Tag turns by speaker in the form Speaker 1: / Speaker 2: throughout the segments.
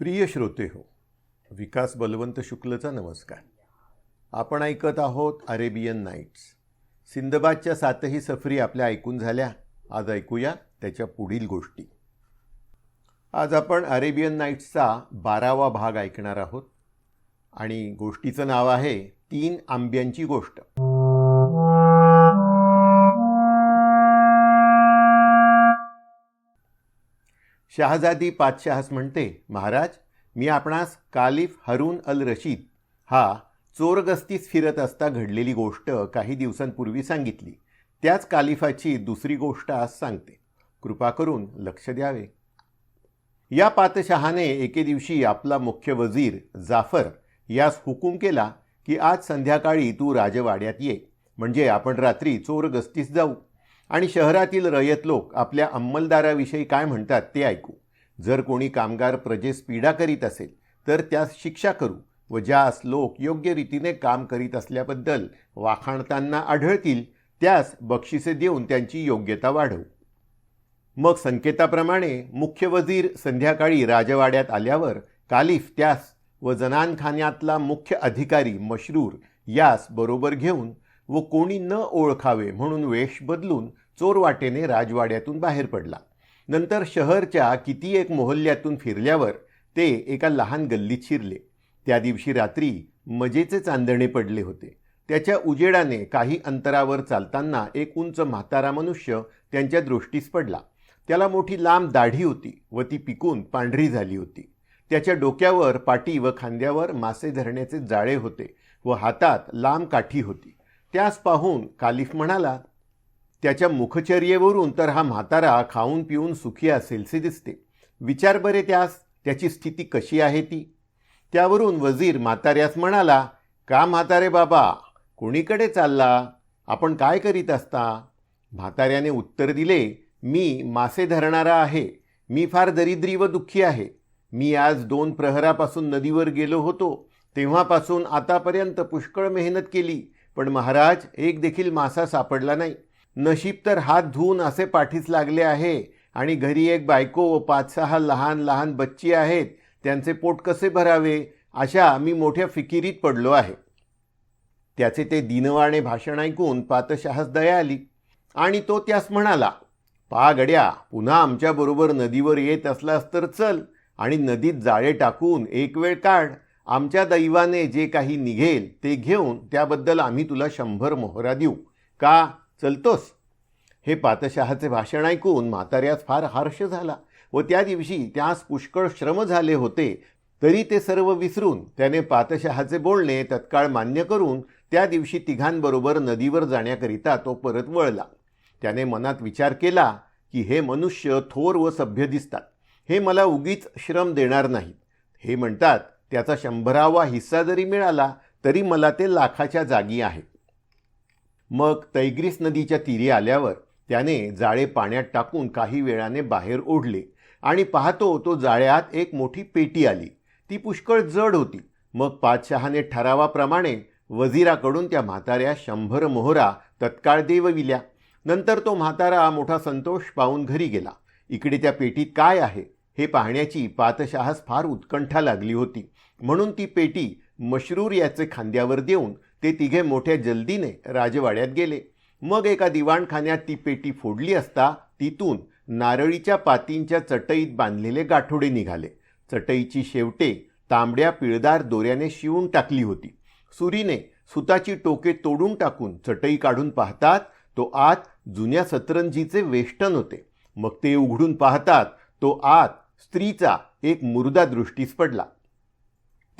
Speaker 1: प्रिय श्रोते हो विकास बलवंत शुक्लचा नमस्कार. आपण ऐकत आहोत अरेबियन नाईट्स. सिंदबादच्या सातही सफरी आपल्या ऐकून झाल्या. आज ऐकूया त्याच्या पुढील गोष्टी. आज आपण अरेबियन नाईट्सचा बारावा भाग ऐकणार आहोत. आणि गोष्टीचं नाव आहे तीन आंब्यांची गोष्ट. शहाजादी पातशहास म्हणते महाराज मी आपणास कालिफ हरून अल रशीद हा चोरगस्तीस फिरत असता घडलेली गोष्ट काही दिवसांपूर्वी सांगितली. त्याच कालिफाची दुसरी गोष्ट आज सांगते. कृपा करून लक्ष द्यावे. या पातशहाने एके दिवशी आपला मुख्य वजीर जाफर यास हुकूम केला की आज संध्याकाळी तू राजवाड्यात ये. म्हणजे आपण रात्री चोरगस्तीस जाऊ. आणि शहरातील रयत लोक आपल्या अंमलदाराविषयी काय म्हणतात ते ऐकू. जर कोणी कामगार प्रजेस पीडा करीत असेल तर त्यास शिक्षा करू व ज्यास लोक योग्य रीतीने काम करीत असल्याबद्दल वाखाणताना आढळतील त्यास बक्षिसे देऊन त्यांची योग्यता वाढवू. मग संकेताप्रमाणे मुख्य वजीर संध्याकाळी राजवाड्यात आल्यावर कालिफ त्यास व जनानखान्यातला मुख्य अधिकारी मशरूर यास बरोबर घेऊन व कोणी न ओळखावे म्हणून वेश बदलून चोरवाटेने राजवाड्यातून बाहेर पडला. नंतर शहरच्या किती एक मोहल्ल्यातून फिरल्यावर ते एका लहान गल्लीत शिरले. त्या दिवशी रात्री मजेचे चांदणे पडले होते. त्याच्या उजेडाने काही अंतरावर चालताना एक उंच म्हातारा मनुष्य त्यांच्या दृष्टीस पडला. त्याला मोठी लांब दाढी होती व ती पिकून पांढरी झाली होती. त्याच्या डोक्यावर पाटी व खांद्यावर मासे धरण्याचे जाळे होते व हातात लांब काठी होती. त्यास पाहून कालिफ म्हणाला त्याच्या मुखचर्येवरून तर हा म्हातारा खाऊन पिऊन सुखी असेलसे दिसते. विचार बरे त्यास त्याची स्थिती कशी आहे ती? त्यावरून वजीर म्हाताऱ्यास म्हणाला का म्हातारे बाबा कोणीकडे चालला? आपण काय करीत असता? म्हाताऱ्याने उत्तर दिले मी मासे धरणारा आहे. मी फार दरिद्री व दुःखी आहे. मी आज दोन प्रहरापासून नदीवर गेलो होतो. तेव्हापासून आतापर्यंत पुष्कळ मेहनत केली पण महाराज एक देखील मासा सापडला नाही. नशीब तर हात धुवून असे पाठीस लागले आहे. आणि घरी एक बायको व पाच सहा लहान लहान बच्ची आहेत. त्यांचे पोट कसे भरावे? अशा मी मोठ्या फिकिरीत पडलो आहे. त्याचे ते दिनवाणे भाषण ऐकून पातशहास दया आली. आणि तो त्यास म्हणाला पा गड्या पुन्हा आमच्याबरोबर नदीवर येत असलास तर चल आणि नदीत जाळे टाकून एक वेळ काढ. आमच्या दैवाने जे काही निघेल ते घेऊन त्याबद्दल आम्ही तुला शंभर मोहरा देऊ. का चलतोस. हे पातशहाचे भाषण ऐकून म्हाताऱ्यास फार हर्ष झाला व त्या दिवशी त्यास पुष्कळ श्रम झाले होते तरी ते सर्व विसरून त्याने पातशहाचे बोलणे तत्काळ मान्य करून त्या दिवशी तिघांबरोबर नदीवर जाण्याकरिता तो परत वळला. त्याने मनात विचार केला की हे मनुष्य थोर व सभ्य दिसतात. हे मला उगीच श्रम देणार नाहीत. हे म्हणतात त्याचा शंभरावा हिस्सा जरी मिळाला तरी मला ते लाखाच्या जागी आहे. मग तैग्रीस नदीच्या तीरी आल्यावर त्याने जाळे पाण्यात टाकून काही वेळाने बाहेर ओढले आणि पाहतो तो जाळ्यात एक मोठी पेटी आली. ती पुष्कळ जड होती. मग पातशहाने ठरावाप्रमाणे वजीराकडून त्या म्हाताऱ्या शंभर मोहरा तत्काळ देवविल्या. नंतर तो म्हातारा मोठा संतोष पाहून घरी गेला. इकडे त्या पेटीत काय आहे? हे पाहण्याची पातशहास फार उत्कंठा लागली होती. म्हणून ती पेटी मशरूर याचे खांद्यावर देऊन ते तिघे मोठ्या जल्दीने राजवाड्यात गेले. मग एका दिवाणखान्यात ती पेटी फोडली असता तिथून नारळीच्या पातींच्या चटईत बांधलेले गाठोडे निघाले. चटईची शेवटे तांबड्या पिळदार दोऱ्याने शिवून टाकली होती. सुरीने सुताची टोके तोडून टाकून चटई काढून पाहतात तो आत जुन्या सतरंजीचे वेष्टन होते. मग ते उघडून पाहतात तो आत स्त्रीचा एक मुर्दा दृष्टीस पडला.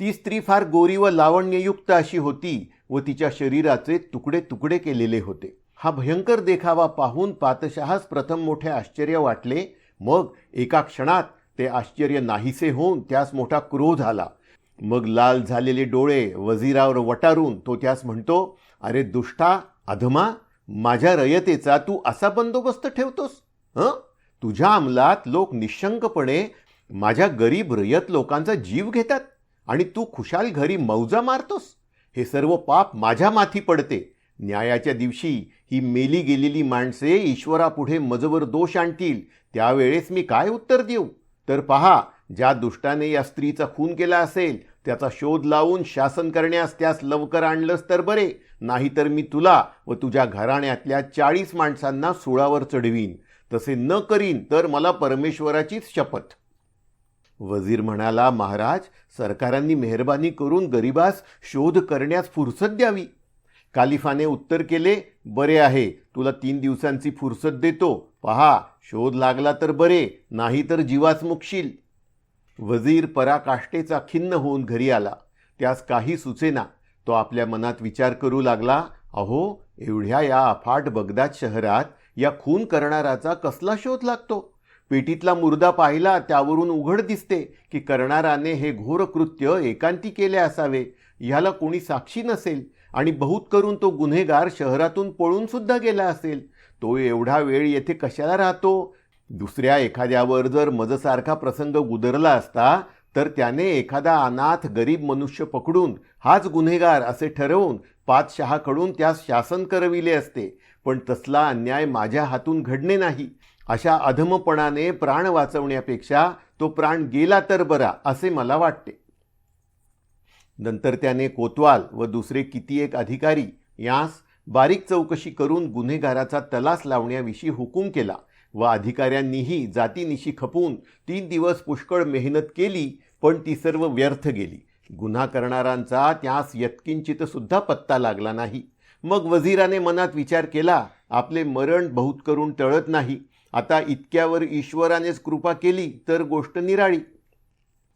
Speaker 1: ती स्त्री फार गोरी व लावण्ययुक्त अशी होती व तिच्या शरीराचे तुकडे तुकडे केलेले होते. हा भयंकर देखावा पाहून पातशहास प्रथम मोठे आश्चर्य वाटले. मग एका क्षणात ते आश्चर्य नाहीसे होऊन त्यास मोठा क्रोध आला. मग लाल झालेले डोळे वजीरावर वटारून तो त्यास म्हणतो अरे दुष्टा अधमा माझ्या रयतेचा तू असा बंदोबस्त ठेवतोस? हं? तुझ्या अंमलात लोक निशंकपणे माझ्या गरीब रयत लोकांचा जीव घेतात? आणि तू खुशाल घरी मौजा मारतोस? हे सर्व पाप माझ्या माथी पडते. न्यायाच्या दिवशी ही मेली गेलेली माणसे ईश्वरापुढे मजवर दोष आणतील. त्यावेळेस मी काय उत्तर देऊ? तर पहा ज्या दुष्टाने या स्त्रीचा खून केला असेल त्याचा शोध लावून शासन करण्यास त्यास लवकर आणलंस तर बरे. नाहीतर मी तुला व तुझ्या घराण्यातल्या चाळीस माणसांना सुळावर चढवीन. तसे न करीन तर मला परमेश्वराचीच शपथ. वजीर म्हणाला महाराज सरकारांनी मेहरबानी करून गरिबास शोध करण्यास फुरसत द्यावी. कालिफाने उत्तर केले बरे आहे तुला तीन दिवसांची फुरसत देतो. पहा शोध लागला तर बरे नाही तर जीवास मुकशील. वजीर पराकाष्ठेचा खिन्न होऊन घरी आला. त्यास काही सुचेना. तो आपल्या मनात विचार करू लागला अहो एवढ्या या अफाट बगदाद शहरात या खून करणाराचा कसला शोध लागतो? पेटीतला मुर्दा पाहिला त्यावरून उघड दिसते की करणाराने हे घोर कृत्य एकांती केले असावे. ह्याला कोणी साक्षी नसेल आणि बहुत करून तो गुन्हेगार शहरातून पळून सुद्धा गेला असेल. तो एवढा वेळ येथे कशाला राहतो? दुसऱ्या एखाद्यावर जर मजसारखा प्रसंग गुदरला असता तर त्याने एखादा अनाथ गरीब मनुष्य पकडून हाच गुन्हेगार असे ठरवून पाचशहाकडून त्यास शासन करविले असते. पण तसला अन्याय माझ्या हातून घडणे नाही. अशा अधमपणाने प्राण वाचवण्यापेक्षा तो प्राण गेला तर बरा असे मला वाटते. नंतर त्याने कोतवाल व दुसरे किती एक अधिकारी यास बारीक चौकशी करून गुन्हेगाराचा तलास लावण्याविषयी हुकूम केला व अधिकाऱ्यांनीही जातीनिशी खपून तीन दिवस पुष्कळ मेहनत केली पण ती सर्व व्यर्थ गेली. गुन्हा करणारांचा त्यास यत्किंचितसुद्धा पत्ता लागला नाही. मग वजीराने मनात विचार केला आपले मरण बहुत करून टळत नाही. आता इतक्यावर ईश्वरानेच कृपा केली तर गोष्ट निराळी.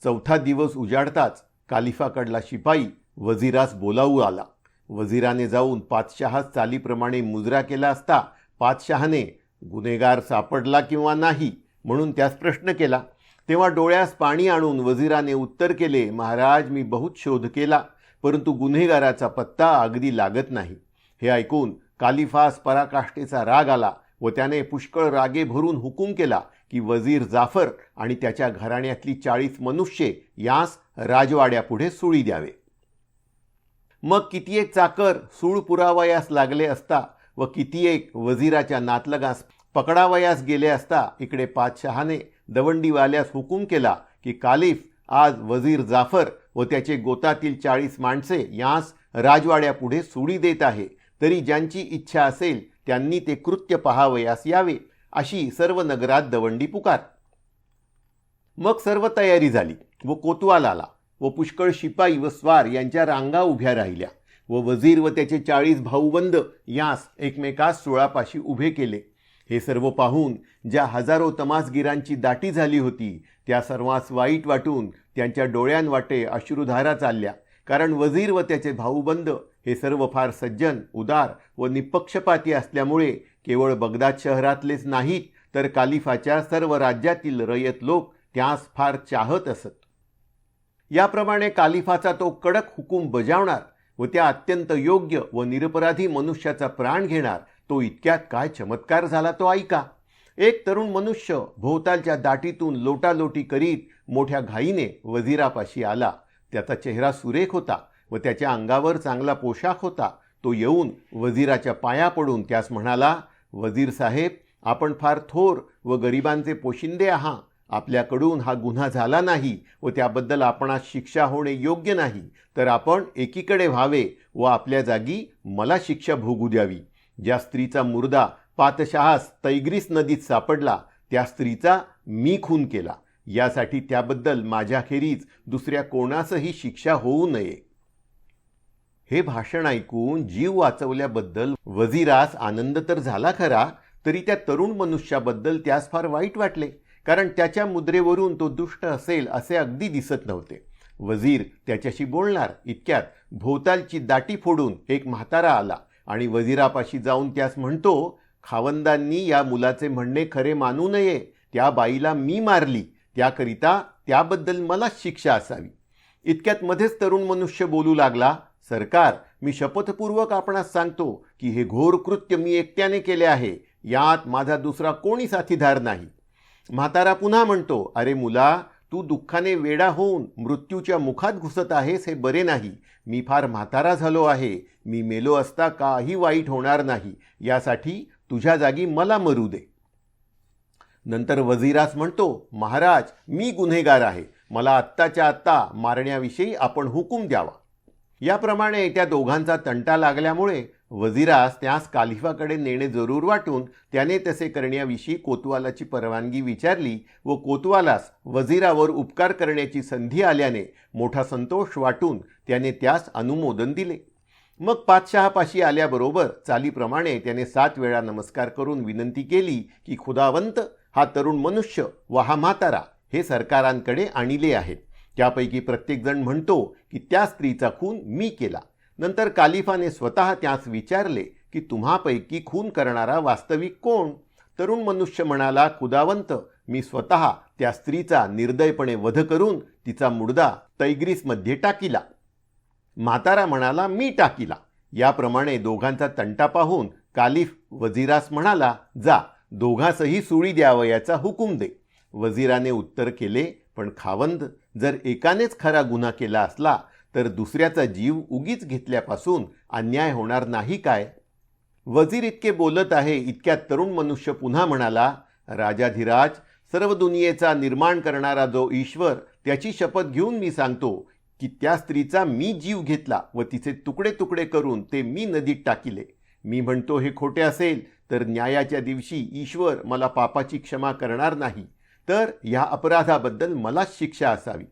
Speaker 1: चौथा दिवस उजाडताच कालिफाकडला शिपाई वजिरास बोलावू आला. वजिराने जाऊन पातशहास चालीप्रमाणे मुजरा केला असता पातशहाने गुन्हेगार सापडला किंवा नाही म्हणून त्यास प्रश्न केला. तेव्हा डोळ्यास पाणी आणून वजिराने उत्तर केले महाराज मी बहुत शोध केला परंतु गुन्हेगाराचा पत्ता अगदी लागत नाही. हे ऐकून कालिफास पराकाष्ठेचा राग आला. व त्याने पुष्कळ रागे भरून हुकूम केला की वजीर जाफर आणि त्याच्या घराण्यातली चाळीस मनुष्ये यास राजवाड्यापुढे सुळी द्यावे. मग किती एक चाकर सूळ पुरावयास लागले असता व किती एक वजीराच्या नातलगास पकडावयास गेले असता इकडे पातशहाने दवंडीवाल्यास हुकूम केला की कालिफ आज वजीर जाफर व त्याचे गोतातील चाळीस माणसे यास राजवाड्यापुढे सुडी देत आहे. तरी ज्यांची इच्छा असेल त्यांनी ते कृत्य पहावयास यावे अशी सर्व नगरात दवंडी पुकार. मग सर्व तयारी झाली व कोतवाल आला व पुष्कळ शिपाई व स्वार यांच्या रांगा उभ्या राहिल्या व वजीर व त्याचे चाळीस भाऊबंद यास एकमेकास सोळापाशी उभे केले. हे सर्व पाहून ज्या हजारो तमासगिरांची दाटी झाली होती त्या सर्वांस वाईट वाटून त्यांच्या डोळ्यांवाटे अश्रुधारा चालल्या. कारण वजीर व त्याचे भाऊबंद हे सर्व फार सज्जन उदार व निपक्षपाती असल्यामुळे केवळ बगदाद शहरातलेच नाहीत तर कालिफाच्या सर्व राज्यातील रयत लोक त्यास फार चाहत असत. याप्रमाणे कालिफाचा तो कडक हुकूम बजावणार व त्या अत्यंत योग्य व निरपराधी मनुष्याचा प्राण घेणार तो इतक्यात काय चमत्कार झाला तो ऐका. एक तरुण मनुष्य भोवतालच्या दाटीतून लोटालोटी करीत मोठ्या घाईने वजिरापाशी आला. त्याचा चेहरा सुरेख होता व त्याच्या अंगावर चांगला पोशाख होता. तो येऊन वजीराच्या पाया पडून त्यास म्हणाला वजीर साहेब आपण फार थोर व गरिबांचे पोशिंदे आहात. आपल्याकडून हा गुन्हा झाला नाही व त्याबद्दल आपणास शिक्षा होणे योग्य नाही. तर आपण एकीकडे व्हावे व आपल्या जागी मला शिक्षा भोगू द्यावी. ज्या स्त्रीचा मुर्दा पातशहास तैग्रीस नदीत सापडला त्या स्त्रीचा मी खून केला. यासाठी त्याबद्दल माझ्याखेरीज दुसऱ्या कोणासही शिक्षा होऊ नये. हे भाषण ऐकून जीव वाचवल्याबद्दल वजीरास आनंद तर झाला खरा तरी त्या तरुण मनुष्याबद्दल त्यास फार वाईट वाटले कारण त्याच्या मुद्रेवरून तो दुष्ट असेल असे अगदी दिसत नव्हते. वजीर त्याच्याशी बोलणार इतक्यात भोवतालची दाटी फोडून एक म्हातारा आला आणि वजीरापाशी जाऊन त्यास म्हणतो खावंदांनी या मुलाचे म्हणणे खरे मानू नये त्या बाईला मी मारली त्याकरिता त्याबद्दल मला शिक्षा असावी. इतक्यात मध्येच तरुण मनुष्य बोलू लागला सरकार मी शपथपूर्वक आपणास सांगतो की हे घोर कृत्य मी एकट्याने केले आहे यात माझा दुसरा कोणी साथीदार नाही. म्हातारा पुन्हा म्हणतो अरे मुला तू दुःखाने वेडा होऊन मृत्यूच्या मुखात घुसत आहेस हे बरे नाही. मी फार म्हातारा झालो आहे. मी मेलो असता काही वाईट होणार नाही. यासाठी तुझ्या जागी मला मरू दे. नंतर वजीरास म्हणतो महाराज मी गुन्हेगार आहे. मला आत्ताच्या आत्ता मारण्याविषयी आपण हुकूम द्यावा. याप्रमाणे त्या दोघांचा तंटा लागल्यामुळे वजिरास त्यास कालिफाकडे नेणे जरूर वाटून त्याने तसे करण्याविषयी कोतवालाची परवानगी विचारली व कोतवालास वजिरावर उपकार करण्याची संधी आल्याने मोठा संतोष वाटून त्याने त्यास अनुमोदन दिले. मग पातशहापाशी आल्याबरोबर चालीप्रमाणे त्याने सात वेळा नमस्कार करून विनंती केली की खुदावंत हा तरुण मनुष्य व हा म्हातारा हे सरकारांकडे आणिले आहेत. त्यापैकी प्रत्येकजण म्हणतो की त्या स्त्रीचा खून मी केला. नंतर कालिफाने स्वतः त्यास विचारले की तुम्हापैकी खून करणारा वास्तविक कोण? तरुण मनुष्य म्हणाला खुदावंत मी स्वतः त्या स्त्रीचा निर्दयपणे वध करून तिचा मुडदा तैग्रीसमध्ये टाकिला. म्हातारा म्हणाला मी टाकिला. याप्रमाणे दोघांचा तंटा पाहून कालिफ वझिरास म्हणाला जा दोघांसही सुळी द्यावयाचा हुकूम दे. वजिराने उत्तर केले पण खावंद जर एकानेच खरा गुन्हा केला असला तर दुसऱ्याचा जीव उगीच घेतल्यापासून अन्याय होणार नाही काय? वजीर इतके बोलत आहे इतक्या तरुण मनुष्य पुन्हा म्हणाला राजाधिराज सर्व दुनियेचा निर्माण करणारा जो ईश्वर त्याची शपथ घेऊन मी सांगतो की त्या स्त्रीचा मी जीव घेतला व तिचे तुकडे तुकडे करून ते मी नदीत टाकिले. मी म्हणतो हे खोटे असेल तर न्यायाच्या दिवशी ईश्वर मला पापाची क्षमा करणार नाही तर ह्या अपराधाबद्दल मलाच शिक्षा असावी.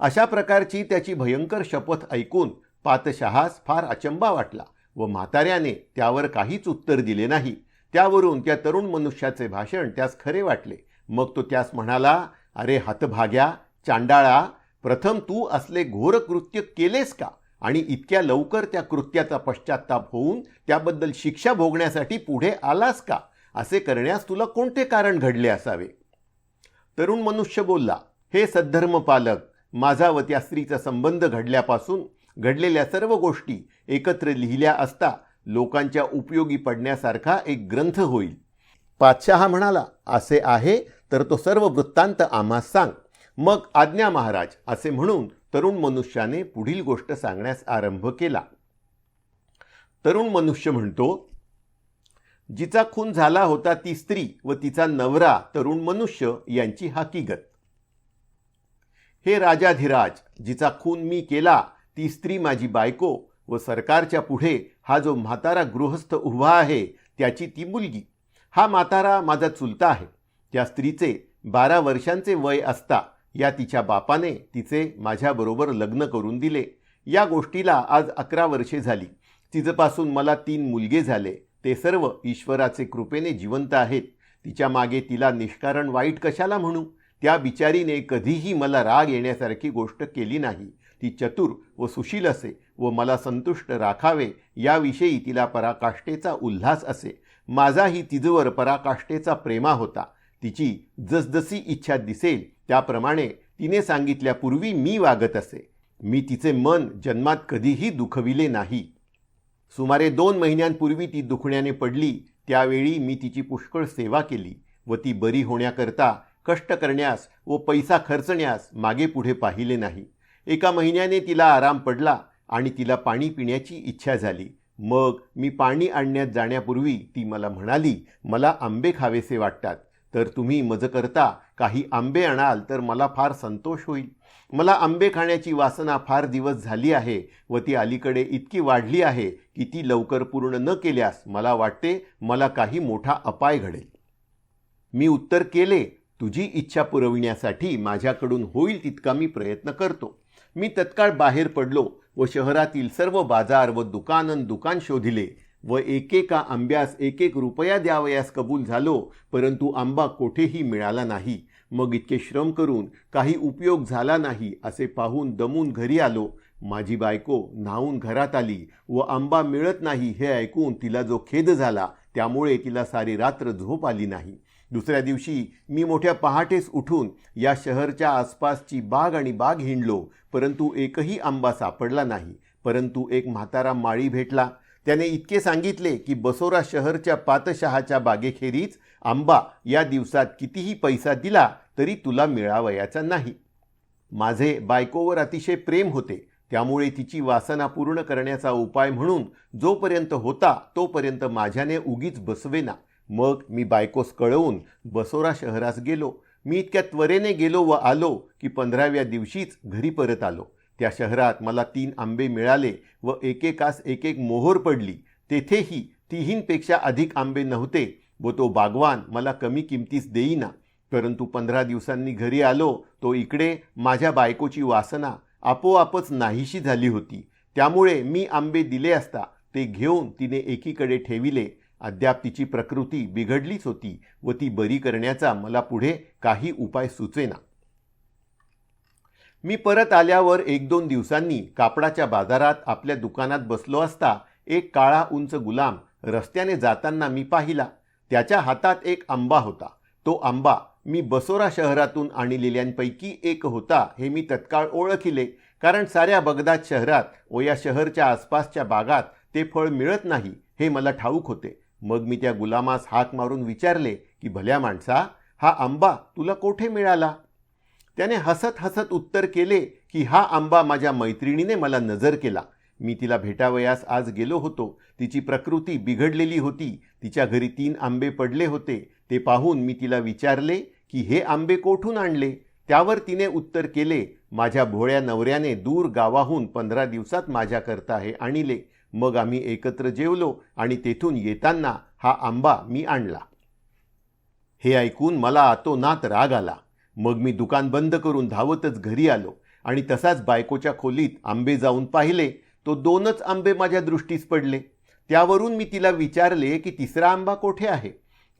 Speaker 1: अशा प्रकारची त्याची भयंकर शपथ ऐकून पातशहास फार अचंबा वाटला व म्हाताऱ्याने त्यावर काहीच उत्तर दिले नाही. त्यावरून त्या तरुण मनुष्याचे भाषण त्यास खरे वाटले. मग तो त्यास म्हणाला अरे हातभाग्या चांडाळा प्रथम तू असले घोर कृत्य केलेस का? आणि इतक्या लवकर त्या कृत्याचा पश्चाताप होऊन त्याबद्दल शिक्षा भोगण्यासाठी पुढे आलास का? असे करण्यास तुला कोणते कारण घडले असावे? तरुण मनुष्य बोलला हे सद्धर्म पालक माझा व त्या स्त्रीचा संबंध घडल्यापासून घडलेल्या सर्व गोष्टी एकत्र लिहिल्या असता लोकांच्या उपयोगी पडण्यासारखा एक ग्रंथ होईल. पातशहा म्हणाला असे आहे तर तो सर्व वृत्तांत आम्हा सांग. मग आज्ञा महाराज असे म्हणून तरुण मनुष्याने पुढील गोष्ट सांगण्यास आरंभ केला. तरुण मनुष्य म्हणतो जिचा खून झाला होता ती स्त्री व तिचा नवरा तरुण मनुष्य यांची हकीकत हे राजाधिराज जिचा खून मी केला ती स्त्री माझी बायको व सरकारच्या पुढे हा जो म्हातारा गृहस्थ उभा आहे त्याची ती मुलगी. हा म्हातारा माझा चुलता आहे. त्या स्त्रीचे बारा वर्षांचे वय असता या तिच्या बापाने तिचे माझ्याबरोबर लग्न करून दिले. या गोष्टीला आज अकरा वर्षे झाली. तिजपासून मला तीन मुलगे झाले. ते सर्व ईश्वराचे कृपेने जिवंत आहेत. तिच्यामागे तिला निष्कारण वाईट कशाला म्हणू? त्या बिचारीने कधीही मला राग येण्यासारखी गोष्ट केली नाही. ती चतुर व सुशील असे व मला संतुष्ट राखावे याविषयी तिला पराकाष्ठेचा उल्हास असे. माझाही तिजवर पराकाष्ठेचा प्रेमा होता. तिची जसजशी इच्छा दिसेल त्याप्रमाणे तिने सांगितल्यापूर्वी मी वागत असे. मी तिचे मन जन्मात कधीही दुखविले नाही. सुमारे दोन महिन्यांपूर्वी ती दुखण्याने पडली त्यावेळी मी तिची पुष्कळ सेवा केली व ती बरी होण्याकरता कष्ट करण्यास व पैसा खर्चण्यास मागे पुढे पाहिले नाही. एका महिन्याने तिला आराम पडला आणि तिला पाणी पिण्याची इच्छा झाली. मग मी पाणी आणण्यात जाण्यापूर्वी ती मला म्हणाली मला आंबे खावेसे वाटतात तर तुम्ही मज करता काही आंबे आणाल तर मला फार संतोष होईल. मला आंबे खाण्याची वासना फार दिवस झाली आहे व ती अलीकडे इतकी वाढली आहे की ती लवकर पूर्ण न केल्यास मला वाटते मला काही मोठा अपाय घडेल. मी उत्तर केले तुझी इच्छा पुरविण्यासाठी माझ्याकडून होईल तितका मी प्रयत्न करतो. मी तत्काळ बाहेर पडलो व शहरातील सर्व बाजार व दुकानन दुकान शोधिले व एकेका आंब्यास एक एक रुपया द्यावयास कबूल झालो परंतु आंबा कोठेही मिळाला नाही. मग इतके श्रम करून काही उपयोग झाला नाही असे पाहून दमून घरी आलो. माझी बायको न्हावून घरात आली व आंबा मिळत नाही हे ऐकून तिला जो खेद झाला त्यामुळे तिला सारी रात्र झोप आली नाही. दुसऱ्या दिवशी मी मोठ्या पहाटेस उठून या शहरच्या आसपासची बाग आणि बाग हिंडलो परंतु एकही आंबा सापडला नाही. परंतु एक म्हातारा माळी भेटला. त्याने इतके सांगितले की बसोरा शहरच्या पातशहाच्या बागेखेरीज आंबा या दिवसात कितीही पैसा दिला तरी तुला मिळावयाचा नाही. माझे बायकोवर अतिशय प्रेम होते. त्यामुळे तिची वासना पूर्ण करण्याचा उपाय म्हणून जोपर्यंत होता तोपर्यंत माझ्याने उगीच बसवेना. मग मी बायकोस कळवून बसोरा शहरास गेलो. मी इतक्या त्वरेने गेलो व आलो की पंधराव्या दिवशीच घरी परत आलो. त्या शहरात मला तीन आंबे मिळाले व एकेकास एक एक मोहोर पडली. तेथेही तिहींपेक्षा अधिक आंबे नव्हते. व तो बागवान मला कमी किमतीस देईना. परंतु पंधरा दिवसांनी घरी आलो तो इकडे माझ्या बायकोची वासना आपोआपच नाहीशी झाली होती. त्यामुळे मी आंबे दिले असता ते घेऊन तिने एकीकडे ठेविले. अद्याप तिची प्रकृती बिघडलीच होती व ती बरी करण्याचा मला पुढे काही उपाय सुचेना. मी परत आल्यावर एक दोन दिवसांनी कापडाच्या बाजारात आपल्या दुकानात बसलो असता एक काळा उंच गुलाम रस्त्याने जाताना मी पाहिला. त्याच्या हातात एक आंबा होता. तो आंबा मी बसोरा शहरातून आणलेल्यांपैकी एक होता हे मी तत्काळ ओळखिले. कारण साऱ्या बगदाद शहरात व या शहरच्या आसपासच्या बागात ते फळ मिळत नाही हे मला ठाऊक होते. मग मी त्या गुलामास हाक मारून विचारले की भल्या माणसा हा आंबा तुला कोठे मिळाला? त्याने हसत हसत उत्तर केले की हा आंबा माझ्या मैत्रिणीने मला नजर केला. मी तिला भेटावयास आज गेलो होतो. तिची प्रकृती बिघडलेली होती. तिच्या घरी तीन आंबे पडले होते. ते पाहून मी तिला विचारले की हे आंबे कोठून आणले? त्यावर तिने उत्तर केले माझ्या भोळ्या नवऱ्याने दूर गावाहून पंधरा दिवसात माझ्याकरता हे आणले. मग आम्ही एकत्र जेवलो आणि तेथून येताना हा आंबा मी आणला. हे ऐकून मला आतोनात राग आला. मग मी दुकान बंद करून धावतच घरी आलो आणि तसाच बायकोच्या खोलीत आंबे जाऊन पाहिले. तो दोनच आंबे माझ्या दृष्टीस पडले. त्यावरून मी तिला विचारले की तिसरा आंबा कोठे आहे?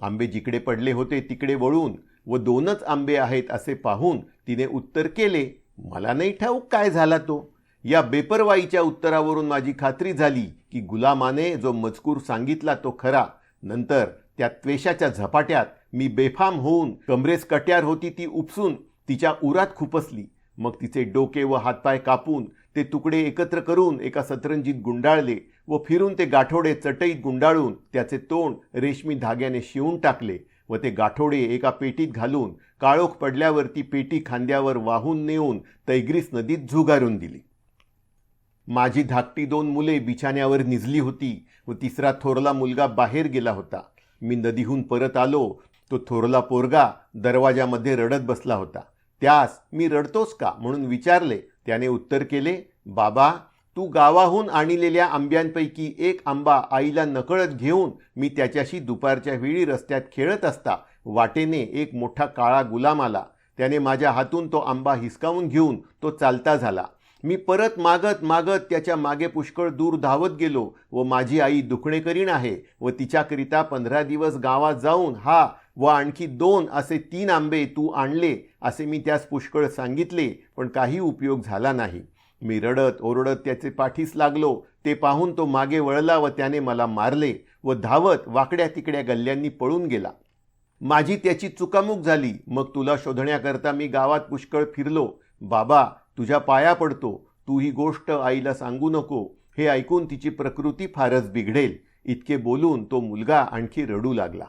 Speaker 1: आंबे जिकडे पडले होते तिकडे वळून व दोनच आंबे आहेत असे पाहून तिने उत्तर केले मला नाही ठाऊक काय झाला तो. या बेपरवाईच्या उत्तरावरून माझी खात्री झाली की गुलामाने जो मजकूर सांगितला तो खरा. नंतर त्या त्वेषाच्या झपाट्यात मी बेफाम होऊन कमरेस कट्यार होती ती उपसून तिच्या उरात खुपसली. मग तिचे डोके व हातपाय कापून ते तुकडे एकत्र करून एका सतरंजीत गुंडाळले व फिरून ते गाठोडे चटईत गुंडाळून त्याचे तोंड रेशमी धाग्याने शिवून टाकले व ते गाठोडे एका पेटीत घालून काळोख पडल्यावर ती पेटी खांद्यावर वाहून नेऊन तैग्रीस नदीत झुगारून दिली. माझी धाकटी दोन मुले बिछाण्यावर निजली होती व तिसरा थोरला मुलगा बाहेर गेला होता. मी नदीहून परत आलो. तो थोरला पोरगा दरवाजामध्ये रडत बसला होता. त्यास मी रडतोस का? म्हणून विचारले. त्याने उत्तर केले बाबा तू गावाहून आणलेल्या आंब्यांपैकी एक आंबा आईला नकळत घेऊन मी त्याच्याशी दुपारच्या वेळी रस्त्यात खेळत असता. वाटेने एक मोठा काळा गुलाम आला. त्याने माझ्या हातून तो आंबा हिसकावून घेऊन तो चालता झाला. मी परत मागत मागत त्याच्यामागे पुष्कळ दूर धावत गेलो व माझी आई दुखणे करीण आहे व तिच्याकरिता पंधरा दिवस गावात जाऊन हा व आणखी दोन असे तीन आंबे तू आणले असे मी त्यास पुष्कळ सांगितले पण काही उपयोग झाला नाही. मी रडत ओरडत त्याचे पाठीस लागलो ते पाहून तो मागे वळला व त्याने मला मारले व धावत वाकड्या तिकड्या गल्ल्यांनी पळून गेला. माझी त्याची चुकामुक झाली मग तुला शोधण्याकरता मी गावात पुष्कळ फिरलो. बाबा तुझ्या पाया पडतो तू ही गोष्ट आईला सांगू नको हे ऐकून तिची प्रकृती फारच बिघडेल. इतके बोलून तो मुलगा आणखी रडू लागला.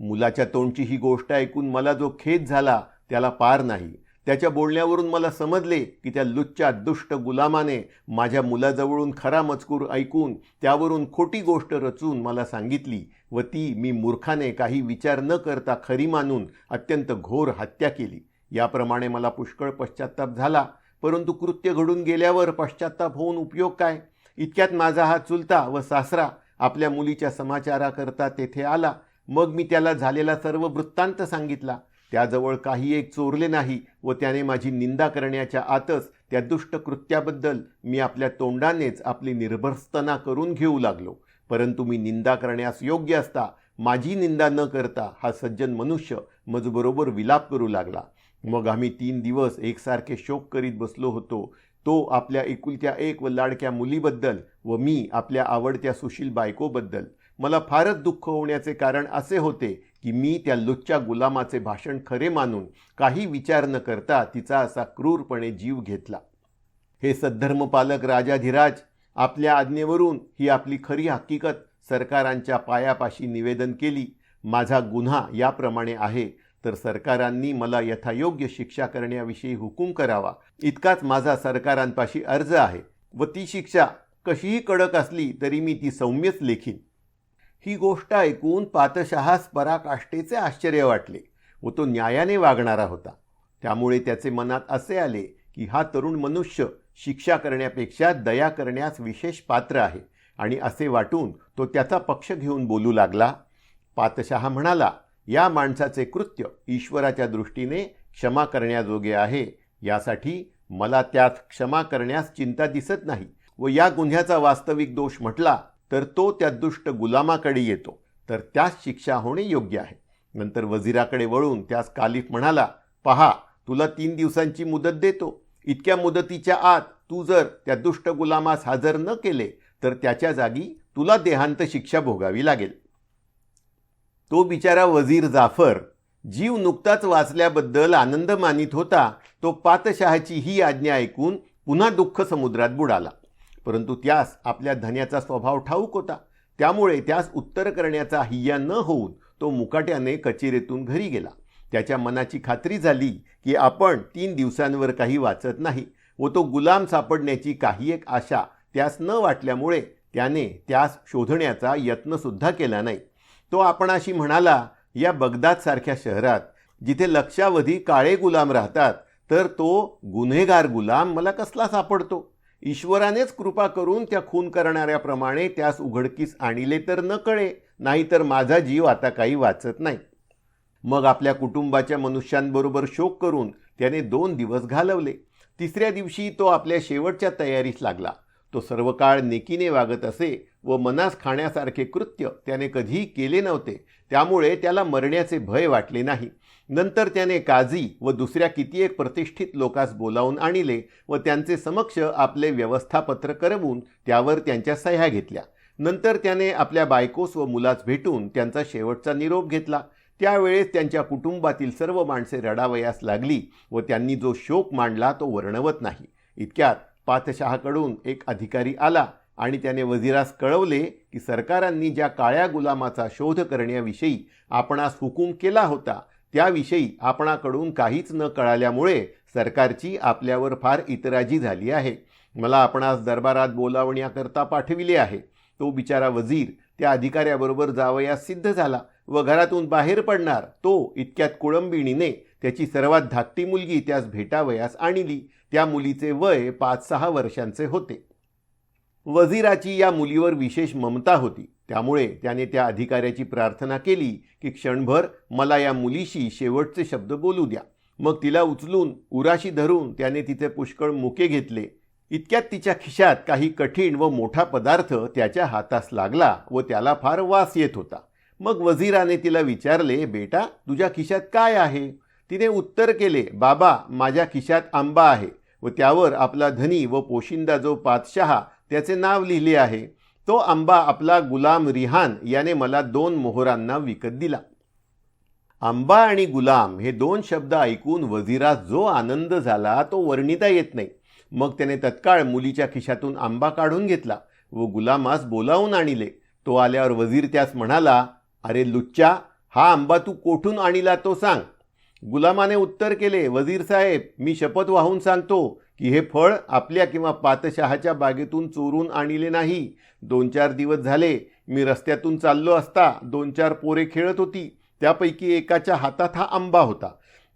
Speaker 1: मुलाच्या तोंडची ही गोष्ट ऐकून मला जो खेद झाला त्याला पार नाही. त्याच्या बोलण्यावरून मला समजले की त्या लुच्च्या दुष्ट गुलामाने माझ्या मुलाजवळून खरा मजकूर ऐकून त्यावरून खोटी गोष्ट रचून मला सांगितली व ती मी मूर्खाने काही विचार न करता खरी मानून अत्यंत घोर हत्या केली. याप्रमाणे मला पुष्कळ पश्चाताप झाला परंतु कृत्य घडून गेल्यावर पश्चाताप होऊन उपयोग काय? इतक्यात माझा हा चुलता व सासरा आपल्या मुलीच्या समाचाराकरता तेथे आला. मग मी त्याला झालेला सर्व वृत्तांत सांगितला. त्याजवळ काही एक चोरले नाही व त्याने माझी निंदा करण्याच्या आतच त्या दुष्ट कृत्याबद्दल मी आपल्या तोंडानेच आपली निर्भरस्तना करून घेऊ लागलो. परंतु मी निंदा करण्यास योग्य असता माझी निंदा न करता हा सज्जन मनुष्य मजबरोबर विलाप करू लागला. मग आम्ही तीन दिवस एकसारखे शोक करीत बसलो होतो. तो आपल्या एकुलत्या एक व लाडक्या मुलीबद्दल व मी आपल्या आवडत्या सुशील बायकोबद्दल. मला फारच दुःख होण्याचे कारण असे होते की मी त्या लुच्च्या गुलामाचे भाषण खरे मानून काही विचार न करता तिचा असा क्रूरपणे जीव घेतला. हे सद्धर्मपालक राजाधिराज आपल्या आज्ञेवरून ही आपली खरी हकीकत सरकारांच्या पायापाशी निवेदन केली. माझा गुन्हा याप्रमाणे आहे तर सरकारांनी मला यथायोग्य शिक्षा करण्याविषयी हुकूम करावा. इतकाच माझा सरकारांपाशी अर्ज आहे. व ती शिक्षा कशीही कडक असली तरी मी ती सौम्यच लेखीन. ही गोष्ट ऐकून पातशहास पराकाष्ठेचे आश्चर्य वाटले व तो न्यायाने वागणारा होता. त्यामुळे त्याचे मनात असे आले की हा तरुण मनुष्य शिक्षा करण्यापेक्षा दया करण्यास विशेष पात्र आहे आणि असे वाटून तो त्याचा पक्ष घेऊन बोलू लागला. पातशहा म्हणाला या माणसाचे कृत्य ईश्वराच्या दृष्टीने क्षमा करण्याजोगे आहे. यासाठी मला त्यात क्षमा करण्यास चिंता दिसत नाही व या गुन्ह्याचा वास्तविक दोष म्हटला तर तो त्या दुष्ट गुलामाकडे येतो. तर त्यास शिक्षा होणे योग्य आहे. नंतर वजिराकडे वळून त्यास कालिफ म्हणाला पहा तुला तीन दिवसांची मुदत देतो. इतक्या मुदतीच्या आत तू जर त्या दुष्ट गुलामास हजर न केले तर त्याच्या जागी तुला देहांत शिक्षा भोगावी लागेल. तो बिचारा वजीर जाफर जीव नुकताच वाचल्याबद्दल आनंद मानित होता तो पातशहाची ही आज्ञा ऐकून पुन्हा दुःख समुद्रात बुडाला. परंतु त्यास आपल्या धन्याचा स्वभाव ठाऊक होता. त्यामुळे त्यास उत्तर करण्याचा हिय्या न होऊन तो मुकाट्याने कचेरीतून घरी गेला. त्याच्या मनाची खात्री झाली की आपण तीन दिवसांवर काही वाचत नाही व तो गुलाम सापडण्याची काही एक आशा त्यास न वाटल्यामुळे त्याने त्यास शोधण्याचा यत्नसुद्धा केला नाही. तो आपणाशी म्हणाला या बगदादसारख्या शहरात जिथे लक्षावधी काळे गुलाम राहतात तर तो गुन्हेगार गुलाम मला कसला सापडतो? ईश्वरानेच कृपा करून त्या खून करणाऱ्याप्रमाणे त्यास उघडकीस आणले तर न कळे नाहीतर माझा जीव आता काही वाचत नाही. मग आपल्या कुटुंबाच्या मनुष्यांबरोबर शोक करून त्याने दोन दिवस घालवले. तिसऱ्या दिवशी तो आपल्या शेवटच्या तयारीस लागला. तो सर्व काळ नेकीने वागत असे व मनास खाण्यासारखे कृत्य त्याने कधीही केले नव्हते. त्यामुळे त्याला मरण्याचे भय वाटले नाही. नंतर त्याने काझी व दुसऱ्या कितीएक प्रतिष्ठित लोकास बोलावून आणले व त्यांचे समक्ष आपले व्यवस्थापत्र करवून त्यावर त्यांच्या सह्या घेतल्या. नंतर त्याने आपल्या बायकोस व मुलास भेटून त्यांचा शेवटचा निरोप घेतला. त्यावेळेस त्यांच्या कुटुंबातील सर्व माणसे रडावयास लागली व त्यांनी जो शोक मांडला तो वर्णवत नाही. इतक्यात पातशहाकडून एक अधिकारी आला आणि त्याने वजिरास कळवले की सरकारांनी ज्या काळ्या गुलामाचा शोध करण्याविषयी आपणास हुकूम केला होता त्याविषयी आपणाकडून काहीच न कळाल्यामुळे सरकारची आपल्यावर फार इतराजी झाली आहे. मला आपणास दरबारात बोलावण्याकरता पाठविले आहे. तो बिचारा वजीर त्या अधिकाऱ्याबरोबर जावयास सिद्ध झाला व घरातून बाहेर पडणार तो इतक्यात कुळंबिणीने त्याची सर्वात धाकटी मुलगी त्यास भेटावयास आणली. त्या मुलीचे वय पाच सहा वर्षांचे होते. वजीराची या मुलीवर विशेष ममता होती. त्यामुळे त्याने त्या अधिकाऱ्याची प्रार्थना केली की क्षणभर मला या मुलीशी शेवटचे शब्द बोलू द्या. मग तिला उचलून उराशी धरून त्याने तिचे पुष्कळ मुके घेतले. इतक्यात तिच्या खिशात काही कठीण व मोठा पदार्थ त्याच्या हातास लागला व त्याला फार वास येत होता. मग वजीराने तिला विचारले बेटा तुझ्या खिशात काय आहे? तिने उत्तर केले बाबा माझ्या खिशात आंबा आहे व त्यावर आपला धनी व पोशिंदा जो पातशहा त्याचे नाव लिहिले आहे. तो आंबा आपला गुलाम रिहान याने मला दोन मोहरांना विकत दिला. आंबा आणि गुलाम हे दोन शब्द ऐकून वजिरास जो आनंद झाला तो वर्णिता येत नाही. मग त्याने तत्काळ मुलीच्या खिशातून आंबा काढून घेतला व गुलामास बोलावून आणले. तो आल्यावर वजीर त्यास म्हणाला अरे लुच्चा हा आंबा तू कोठून आणला तो सांग. गुलामाने उत्तर केले वजीर साहेब मी शपथ वाहून सांगतो की हे फळ आपल्या किंवा पातशहाच्या बागेतून चोरून आणले नाही. दोन चार दिवस झाले मी रस्त्यातून चाललो असता दोन चार पोरे खेळत होती. त्यापैकी एकाच्या हातात हा आंबा होता.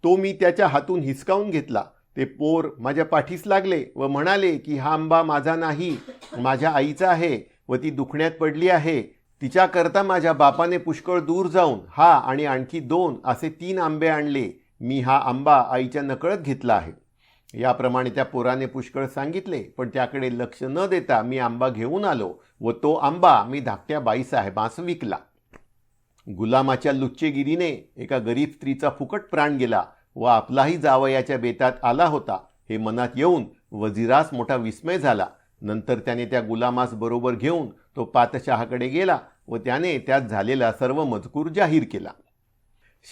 Speaker 1: तो मी त्याच्या हातून हिसकावून घेतला. ते पोर माझ्या पाठीस लागले व म्हणाले की हा आंबा माझा नाही माझ्या आईचा आहे व ती दुखण्यात पडली आहे. तिच्याकरता माझ्या बापाने पुष्कळ दूर जाऊन हा आणि आणखी दोन असे तीन आंबे आणले. मी हा आंबा आईच्या नकळत घेतला आहे. याप्रमाणे त्या पोराने पुष्कळ सांगितले पण त्याकडे लक्ष न देता मी आंबा घेऊन आलो व तो आंबा मी धाकट्या बाईसाहेबांस विकला. गुलामाच्या लुच्चेगिरीने एका गरीब स्त्रीचा फुकट प्राण गेला व आपलाही जावयाच्या बेतात आला होता. हे मनात येऊन वजिरास मोठा विस्मय झाला. नंतर त्याने त्या गुलामास बरोबर घेऊन तो पातशहाकडे गेला व त्याने त्यात झालेला सर्व मजकूर जाहीर केला.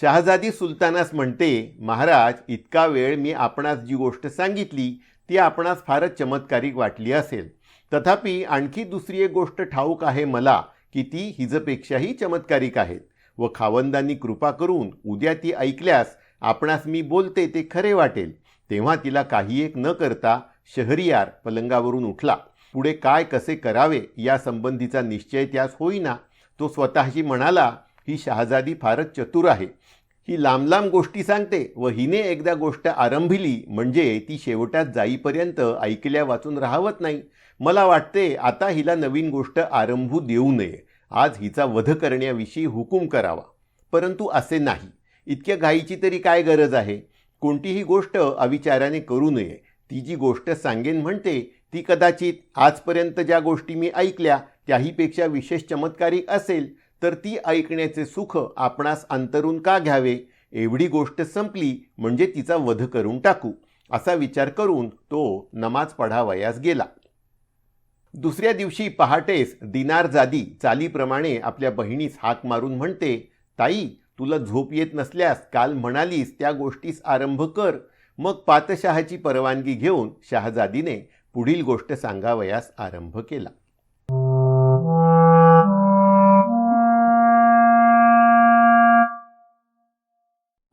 Speaker 1: शहाजादी सुलतानास म्हणते महाराज इतका वेळ मी आपणास जी गोष्ट सांगितली ती आपणास फारच चमत्कारिक वाटली असेल. तथापि आणखी दुसरी एक गोष्ट ठाऊक आहे मला की ती हिजपेक्षाही चमत्कारिक आहेत. व खावंदांनी कृपा करून उद्या ती ऐकल्यास आपणास मी बोलते ते खरे वाटेल. तेव्हा तिला काही एक न करता शहरियार पलंगावरून उठला. पुढे काय कसे करावे या संबंधीचा निश्चय त्यास होईना. तो स्वतःशी म्हणाला ही शहाजादी फारच चतुर आहे. ही लांब लांब गोष्टी सांगते व हिने एकदा गोष्ट आरंभिली म्हणजे ती शेवटात जाईपर्यंत ऐकल्या वाचून राहवत नाही. मला वाटते आता हिला नवीन गोष्ट आरंभू देऊ नये. आज हिचा वध करण्याविषयी हुकूम करावा. परंतु असे नाही. इतक्या घाईची तरी काय गरज आहे? कोणतीही गोष्ट अविचाराने करू नये. ती जी गोष्ट सांगेन म्हणते ती कदाचित आजपर्यंत ज्या गोष्टी मी ऐकल्या त्याहीपेक्षा विशेष चमत्कारिक असेल. तर ती ऐकण्याचे सुख आपणास अंतरून का घ्यावे? एवढी गोष्ट संपली म्हणजे तिचा वध करून टाकू असा विचार करून तो नमाज पढावयास गेला. दुसऱ्या दिवशी पहाटेस दिनार जादी चालीप्रमाणे आपल्या बहिणीस हाक मारून म्हणते ताई तुला झोप येत नसल्यास काल म्हणालीस त्या गोष्टीस आरंभ कर मग पातशहाची परवानगी घेऊन शहाजादीने पुढील गोष्ट सांगावयास आरंभ केला.